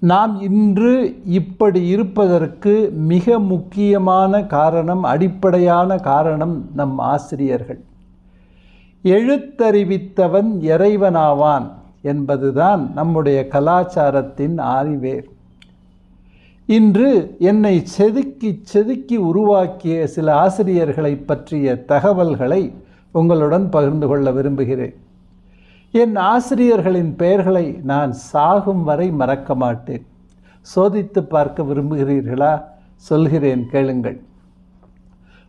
நாம் இன்று இப்படி இருப்பதற்கு மிக முக்கியமான காரணம் அடிப்படையான காரணம் நம் ஆசிரியர்கள். எழுத்தறிவித்தவன் இறைவனாவான் என்பதுதான் நம்முடைய கலாச்சாரத்தின் ஆறிவேர் இன்று என்னை செதுக்கி செதுக்கி உருவாக்கிய சில ஆசிரியர்களை பற்றிய தகவல்களை உங்களுடன் பகிர்ந்து கொள்ள விரும்புகிறேன். என் ஆசிரியர்களின் பெயர்களை நான் சாகும் வரை மறக்க மாட்டேன். சோதித்து பார்க்க விரும்புகிறீர்களா? சொல்கிறேன் கேளுங்கள்.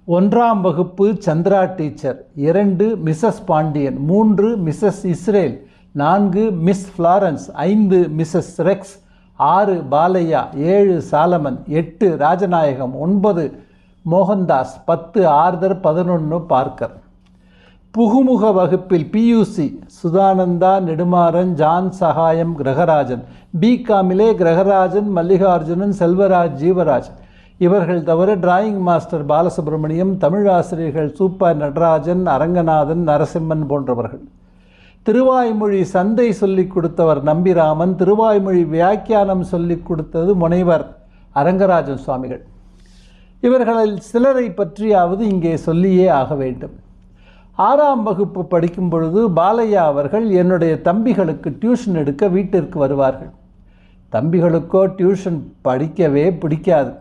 ஒன்றாம் வகுப்பு சந்திரா டீச்சர் இரண்டு மிஸ்ஸஸ் பாண்டியன் மூன்று மிஸ்ஸஸ் இஸ்ரேல் நான்கு மிஸ் ஃப்ளாரன்ஸ் ஐந்து மிஸ்ஸஸ் ரெக்ஸ் ஆறு பாலையா ஏழு சாலமன் எட்டு ராஜநாயகம் ஒன்பது மோகன்தாஸ் பத்து ஆர்தர் பதினொன்று பார்க்கர். புகுமுக வகுப்பில் பியூசி சுதானந்தா நெடுமாறன் ஜான் சகாயம் கிரகராஜன் பிகாமிலே கிரகராஜன் மல்லிகார்ஜுனன் செல்வராஜ் ஜீவராஜ் இவர்கள் தவிர டிராயிங் மாஸ்டர் பாலசுப்ரமணியம் தமிழ் ஆசிரியர்கள் சூப்பர் நடராஜன் அரங்கநாதன் நரசிம்மன் போன்றவர்கள். திருவாய்மொழி சந்தை சொல்லிக் கொடுத்தவர் நம்பிராமன் திருவாய்மொழி வியாக்கியானம் சொல்லிக் கொடுத்தது முனைவர் அரங்கராஜன் சுவாமிகள். இவர்களில் சிலரை பற்றியாவது இங்கே சொல்லியே ஆக வேண்டும். ஆறாம் வகுப்பு படிக்கும் பொழுது பாலையா அவர்கள் என்னுடைய தம்பிகளுக்கு டியூஷன் எடுக்க வீட்டிற்கு வருவார்கள். தம்பிகளுக்கோ டியூஷன் படிக்கவே பிடிக்காது.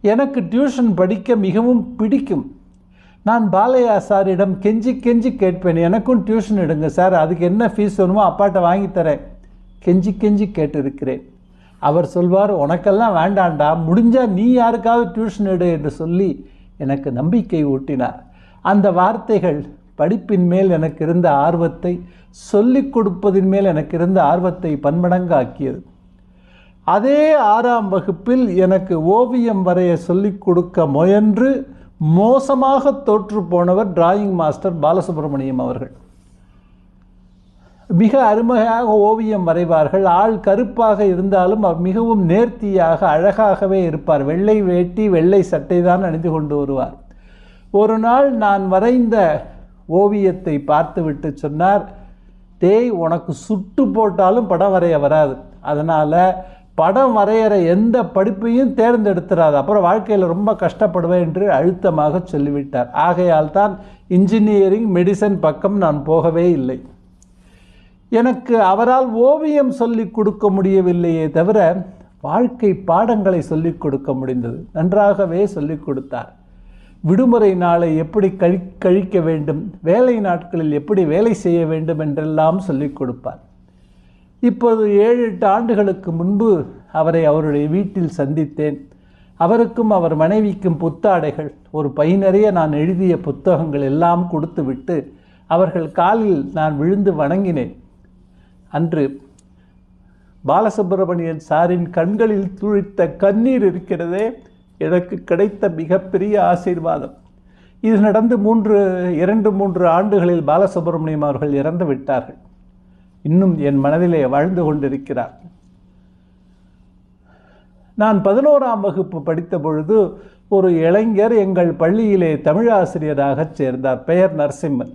எனக்கு டியூஷன் படிக்க மிகவும் பிடிக்கும். நான் பாலையா சாரிடம் கெஞ்சி கெஞ்சி கேட்பேன் எனக்கும் டியூஷன் எடுங்க சார் அதுக்கு என்ன ஃபீஸ் வேணுமோ அப்பாட்ட வாங்கித்தரேன் கெஞ்சி கெஞ்சி கேட்டிருக்கிறேன். அவர் சொல்வார் உனக்கெல்லாம் வேண்டாண்டா முடிஞ்சால் நீ யாருக்காவது டியூஷன் எடு என்று சொல்லி எனக்கு நம்பிக்கை ஊட்டினார். அந்த வார்த்தைகள் படிப்பின் மேல் எனக்கு இருந்த ஆர்வத்தை சொல்லிக் கொடுப்பதின் மேல் எனக்கு இருந்த ஆர்வத்தை பன்மடங்காக்கியது. அதே ஆறாம் வகுப்பில் எனக்கு ஓவியம் வரைய சொல்லிக் கொடுக்க முயன்று மோசமாக தோற்று போனவர் டிராயிங் மாஸ்டர் பாலசுப்ரமணியம் அவர்கள். மிக அருமையாக ஓவியம் வரைவார்கள். ஆள் கருப்பாக இருந்தாலும் அவர் மிகவும் நேர்த்தியாக அழகாகவே இருப்பார். வெள்ளை வேட்டி வெள்ளை சட்டை தான் அணிந்து கொண்டு வருவார். ஒரு நாள் நான் வரைந்த ஓவியத்தை பார்த்துவிட்டு சொன்னார் தேய் உனக்கு சுட்டு போட்டாலும் படம் வரைய வராது. அதனால் படம் வரைகிற எந்த படிப்பையும் தேர்ந்தெடுத்துறாது. அப்புறம் வாழ்க்கையில் ரொம்ப கஷ்டப்படுவேன் என்று அழுத்தமாக சொல்லிவிட்டார். ஆகையால் தான் இன்ஜினியரிங் மெடிசன் பக்கம் நான் போகவே இல்லை. எனக்கு அவரால் ஓவியம் சொல்லிக் கொடுக்க முடியவில்லையே தவிர வாழ்க்கை பாடங்களை சொல்லிக் கொடுக்க முடிந்தது. நன்றாகவே சொல்லிக் கொடுத்தார். விடுமுறை நாளை எப்படி கழி கழிக்க வேண்டும்? வேலை நாட்களில் எப்படி வேலை செய்ய வேண்டும் என்றெல்லாம் சொல்லிக் கொடுப்பார். இப்போது ஏழு எட்டு ஆண்டுகளுக்கு முன்பு அவரை அவருடைய வீட்டில் சந்தித்தேன். அவருக்கும் அவர் மனைவிக்கும் புத்தாடைகள் ஒரு பை நிறைய நான் எழுதிய புத்தகங்கள் எல்லாம் கொடுத்துவிட்டு அவர்கள் காலில் நான் விழுந்து வணங்கினேன். அன்று பாலசுப்பிரமணியன் சாரின் கண்களில் துழித்த கண்ணீர் இருக்கிறதே எனக்கு கிடைத்த மிகப்பெரிய ஆசீர்வாதம். இது நடந்து மூன்று இரண்டு மூன்று ஆண்டுகளில் பாலசுப்ரமணியம் அவர்கள் இறந்து விட்டார்கள். இன்னும் என் மனதிலே வாழ்ந்து கொண்டிருக்கிறார். நான் பதினோராம் வகுப்பு படித்த பொழுது ஒரு இளைஞர் எங்கள் பள்ளியிலே தமிழாசிரியராக சேர்ந்தார் பெயர் நரசிம்மன்.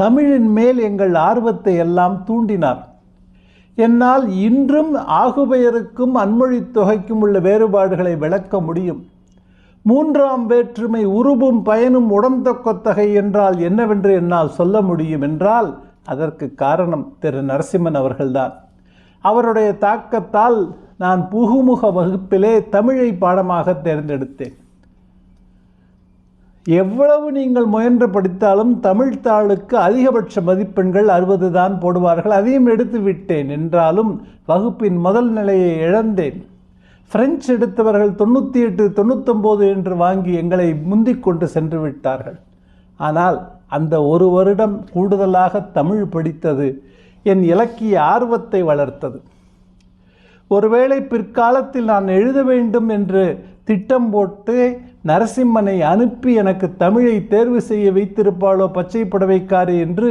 தமிழின் மேல் எங்கள் ஆர்வத்தை எல்லாம் தூண்டினார். என்னால் இன்றும் ஆகுபெயருக்கும் அன்மொழி தொகைக்கும் உள்ள வேறுபாடுகளை விளக்க முடியும். மூன்றாம் வேற்றுமை உருவும் பயனும் உடம்பொக்கத்தகை என்றால் என்னவென்று என்னால் சொல்ல முடியும் என்றால் அதற்கு காரணம் திரு நரசிம்மன் அவர்கள்தான். அவருடைய தாக்கத்தால் நான் புகுமுக வகுப்பிலே தமிழை பாடமாக தேர்ந்தெடுத்தேன். எவ்வளவு நீங்கள் முயன்று படித்தாலும் தமிழ்த்தாளுக்கு அதிகபட்ச மதிப்பெண்கள் அறுபது தான் போடுவார்கள். அதையும் எடுத்து விட்டேன் என்றாலும் வகுப்பின் முதல் நிலையை இழந்தேன். பிரெஞ்சு எடுத்தவர்கள் தொண்ணூற்றி எட்டு தொண்ணூத்தொம்போது என்று வாங்கி எங்களை முந்திக் கொண்டு சென்று விட்டார்கள். ஆனால் அந்த ஒரு வருடம் கூடுதலாக தமிழ் படித்தது என் இலக்கிய ஆர்வத்தை வளர்த்தது. ஒருவேளை பிற்காலத்தில் நான் எழுத வேண்டும் என்று திட்டம் போட்டு நரசிம்மனை அனுப்பி எனக்கு தமிழை தேர்வு செய்ய வைத்திருப்பாளோ பச்சை புடவைக்காரி என்று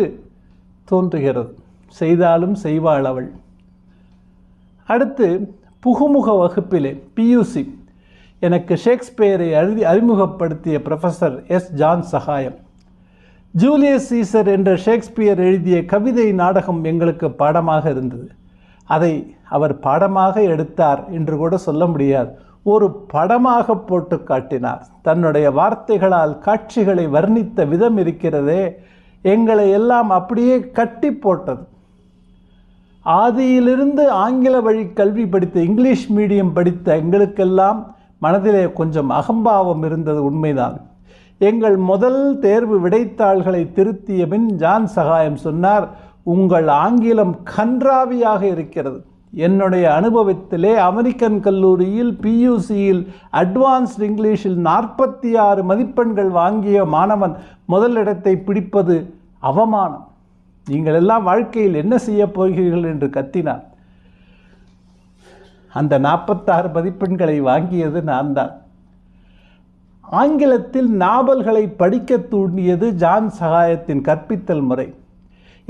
தோன்றுகிறது. செய்தாலும் செய்வாள் அவள். அடுத்து புகுமுக வகுப்பிலே பியூசி. எனக்கு ஷேக்ஸ்பியரை அறி அறிமுகப்படுத்திய professor S John Sagayam Julius Caesar என்ற ஷேக்ஸ்பியர் எழுதிய கவிதை நாடகம் எங்களுக்கு பாடமாக இருந்தது. அதை அவர் பாடமாக எடுத்தார் என்று கூட சொல்ல முடியாது. ஒரு படமாக போட்டு காட்டினார். தன்னுடைய வார்த்தைகளால் காட்சிகளை வர்ணித்த விதம் இருக்கிறதே எங்களை எல்லாம் அப்படியே கட்டி போட்டது. ஆதியிலிருந்து ஆங்கில வழி கல்வி படித்த இங்கிலீஷ் மீடியம் படித்த எங்களுக்கெல்லாம் மனதிலே கொஞ்சம் அகம்பாவம் இருந்தது உண்மைதான். எங்கள் முதல் தேர்வு விடைத்தாள்களை திருத்திய பின் ஜான் சகாயம் சொன்னார் உங்கள் ஆங்கிலம் கன்றாவியாக இருக்கிறது. என்னுடைய அனுபவத்திலே அமெரிக்கன் கல்லூரியில் பியூசியில் அட்வான்ஸ்ட் இங்கிலீஷில் நாற்பத்தி ஆறு மதிப்பெண்கள் வாங்கிய மாணவன் முதலிடத்தை பிடிப்பது அவமானம். நீங்கள் எல்லாம் வாழ்க்கையில் என்ன செய்ய போகிறீர்கள் என்று கத்தினார் அந்த நாற்பத்தாறு மதிப்பெண்களை வாங்கியது நான் தான் ஆங்கிலத்தில் நாவல்களை படிக்க தூண்டியது ஜான் சகாயத்தின் கற்பித்தல் முறை.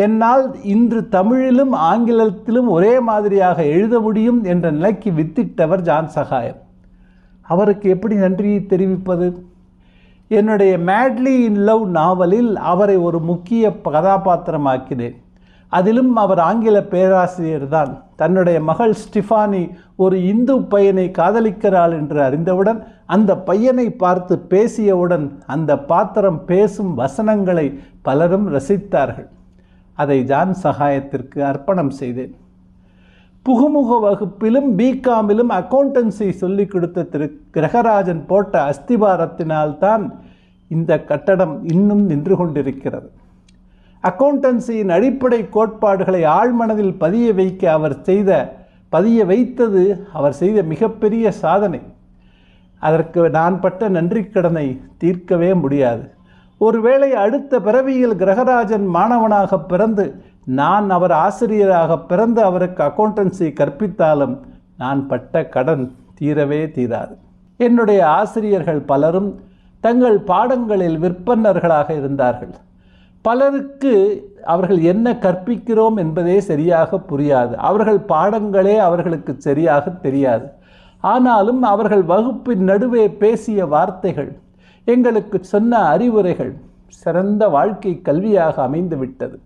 என்னால் இன்று தமிழிலும் ஆங்கிலத்திலும் ஒரே மாதிரியாக எழுத முடியும் என்ற நிலைக்கு வித்திட்டவர் ஜான் சகாயம். அவருக்கு எப்படி நன்றியை தெரிவிப்பது? என்னுடைய மேட்லி இன் லவ் நாவலில் அவரை ஒரு முக்கிய கதாபாத்திரமாக்கினேன். அதிலும் அவர் ஆங்கில பேராசிரியர் தான். தன்னுடைய மகள் ஸ்டிஃபானி ஒரு இந்து பையனை காதலிக்கிறாள் என்று அறிந்தவுடன் அந்த பையனை பார்த்து பேசியவுடன் அந்த பாத்திரம் பேசும் வசனங்களை பலரும் ரசித்தார்கள். அதை ஜான் சகாயத்திற்கு அர்ப்பணம் செய்தேன். புகுமுக வகுப்பிலும் பிகாமிலும் அக்கௌண்டன்சி சொல்லிக் கொடுத்த திரு கிரகராஜன் போட்ட அஸ்திபாரத்தினால்தான் இந்த கட்டடம் இன்னும் நின்று கொண்டிருக்கிறது. அக்கௌண்டன்சியின் அடிப்படை கோட்பாடுகளை ஆழ்மனதில் பதிய வைக்க அவர் செய்த பதிய வைத்தது அவர் செய்த மிகப்பெரிய சாதனை. அதற்கு நான் பட்ட நன்றிக்கடனை தீர்க்கவே முடியாது. ஒருவேளை அடுத்த பிறவியில் கிரகராஜன் மாணவனாக பிறந்து நான் அவர் ஆசிரியராக பிறந்து அவருக்கு அக்கௌண்டன்சி கற்பித்தாலும் நான் பட்ட கடன் தீரவே தீராது. என்னுடைய ஆசிரியர்கள் பலரும் தங்கள் பாடங்களில் விற்பன்னர்களாக இருந்தார்கள். பலருக்கு அவர்கள் என்ன கற்பிக்கிறோம் என்பதே சரியாக புரியாது. அவர்கள் பாடங்களே அவர்களுக்கு சரியாக தெரியாது. ஆனாலும் அவர்கள் வகுப்பின் நடுவே பேசிய வார்த்தைகள் எங்களுக்கு சொன்ன அறிவுரைகள் சிறந்த வாழ்க்கை கல்வியாக அமைந்துவிட்டது.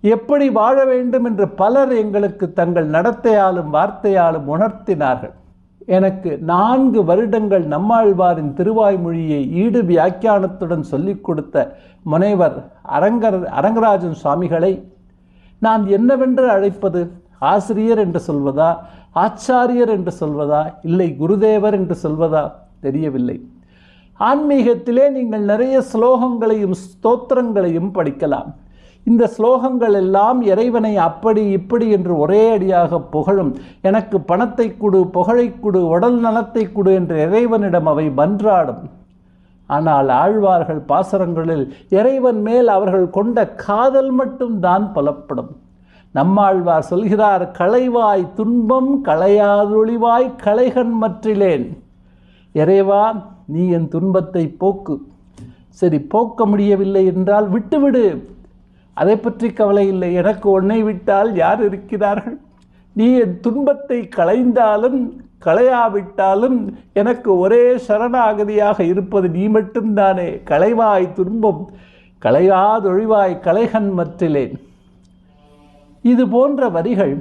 எப்படி வாழ வேண்டும் என்று பலர் எங்களுக்கு தங்கள் நடத்தையாலும் வார்த்தையாலும் உணர்த்தினார்கள். எனக்கு நான்கு வருடங்கள் நம்மாழ்வாரின் திருவாய்மொழியை ஈடு வியாக்கியானத்துடன் சொல்லிக் கொடுத்த முனைவர் அரங்கர் அரங்கராஜன் சுவாமிகளை நான் என்னவென்று அழைப்பது? ஆசிரியர் என்று சொல்வதா? ஆச்சாரியர் என்று சொல்வதா? இல்லை குருதேவர் என்று சொல்வதா? தெரியவில்லை. ஆன்மீகத்திலே நீங்கள் நிறைய ஸ்லோகங்களையும் ஸ்தோத்திரங்களையும் படிக்கலாம். இந்த ஸ்லோகங்கள் எல்லாம் இறைவனை அப்படி இப்படி என்று ஒரே அடியாக புகழும். எனக்கு பணத்தை கொடு புகழை கொடு உடல் நலத்தை கொடு என்று இறைவனிடம் அவை மன்றாடும். ஆனால் ஆழ்வார்கள் பாசரங்களில் இறைவன் மேல் அவர்கள் கொண்ட காதல் மட்டும்தான் புலப்படும். நம்மாழ்வார் சொல்கிறார் களைவாய் துன்பம் களையாதொழிவாய் களைகன் மற்றிலேன். இறைவா நீ என் துன்பத்தை போக்கு. சரி போக்க முடியவில்லை என்றால் விட்டுவிடு. அதை பற்றி கவலை இல்லை. எனக்கு உன்னை விட்டால் யார் இருக்கிறார்கள்? நீ என் துன்பத்தை களைந்தாலும் களையாவிட்டாலும் எனக்கு ஒரே சரணாகதியாக இருப்பது நீ மட்டும்தானே. களைவாய் துன்பம் களையாதொழிவாய் களைகன் மற்றிலேன் இது போன்ற வரிகள்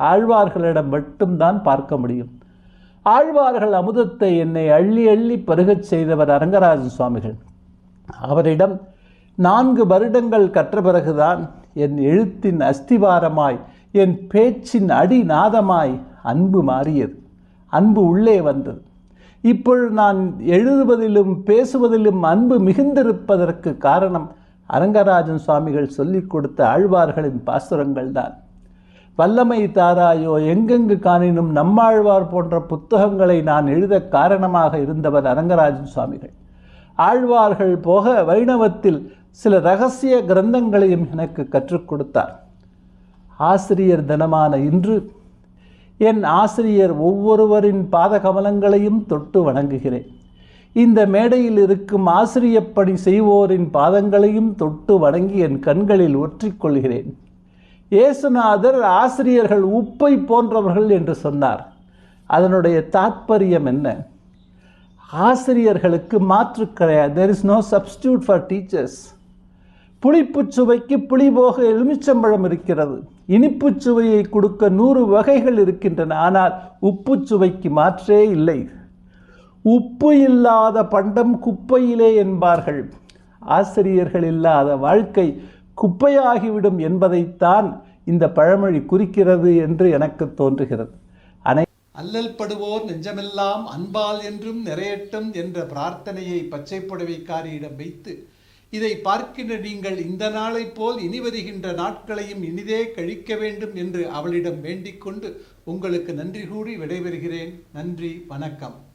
ஆழ்வார்களிடம் மட்டும்தான் பார்க்க முடியும். ஆழ்வார்கள் அமுதத்தை என்னை அள்ளி அள்ளி பருகச் செய்தவர் அரங்கராஜன் சுவாமிகள். அவரிடம் நான்கு வருடங்கள் கற்ற பிறகுதான் என் எழுத்தின் அஸ்திவாரமாய் என் பேச்சின் அடிநாதமாய் அன்பு மாறியது. அன்பு உள்ளே வந்தது. இப்பொழுது நான் எழுதுவதிலும் பேசுவதிலும் அன்பு மிகுந்திருப்பதற்கு காரணம் அரங்கராஜன் சுவாமிகள் சொல்லிக் கொடுத்த ஆழ்வார்களின் பாசுரங்கள் தான் வல்லமை தாராயோ எங்கெங்கு காணினும் நம்மாழ்வார் போன்ற புத்தகங்களை நான் எழுத காரணமாக இருந்தவர் அரங்கராஜன் சுவாமிகள். ஆழ்வார்கள் போக வைணவத்தில் சில ரகசிய கிரந்தங்களையும் எனக்கு கற்றுக் கொடுத்தார். ஆசிரியர் தினமான இன்று என் ஆசிரியர் ஒவ்வொருவரின் பாதகமலங்களையும் தொட்டு வணங்குகிறேன். இந்த மேடையில் இருக்கும் ஆசிரியப்பணி செய்வோரின் பாதங்களையும் தொட்டு வணங்கி என் கண்களில் ஒற்றிக்கொள்கிறேன் இயேசுநாதர் ஆசிரியர்கள் உப்பை போன்றவர்கள் என்று சொன்னார். அதனுடைய தாத்பரியம் என்ன? ஆசிரியர்களுக்கு மாற்று கிடையாது. There is no substitute for teachers புளிப்புச் சுவைக்கு புளி போக எலுமிச்சம்பழம் இருக்கிறது. இனிப்புச் சுவையை கொடுக்க நூறு வகைகள் இருக்கின்றன. ஆனால் உப்புச் சுவைக்கு மாற்றே இல்லை. உப்பு இல்லாத பண்டம் குப்பையிலே என்பார்கள். ஆசிரியர்கள் இல்லாத வாழ்க்கை குப்பையாகிவிடும் என்பதைத்தான் இந்த பழமொழி குறிக்கிறது என்று எனக்கு தோன்றுகிறது. அனை அல்லல் படுவோர் நெஞ்சமெல்லாம் அன்பால் என்றும் நிறையட்டும் என்ற பிரார்த்தனையை பச்சை புடவைக்காரியிடம் வைத்து இதை பார்க்கின்ற நீங்கள் இந்த நாளைப் போல் இனி வருகின்ற நாட்களையும் இனிதே கழிக்க வேண்டும் என்று அவளிடம் வேண்டிக் கொண்டு உங்களுக்கு நன்றி கூறி விடைபெறுகிறேன். நன்றி வணக்கம்.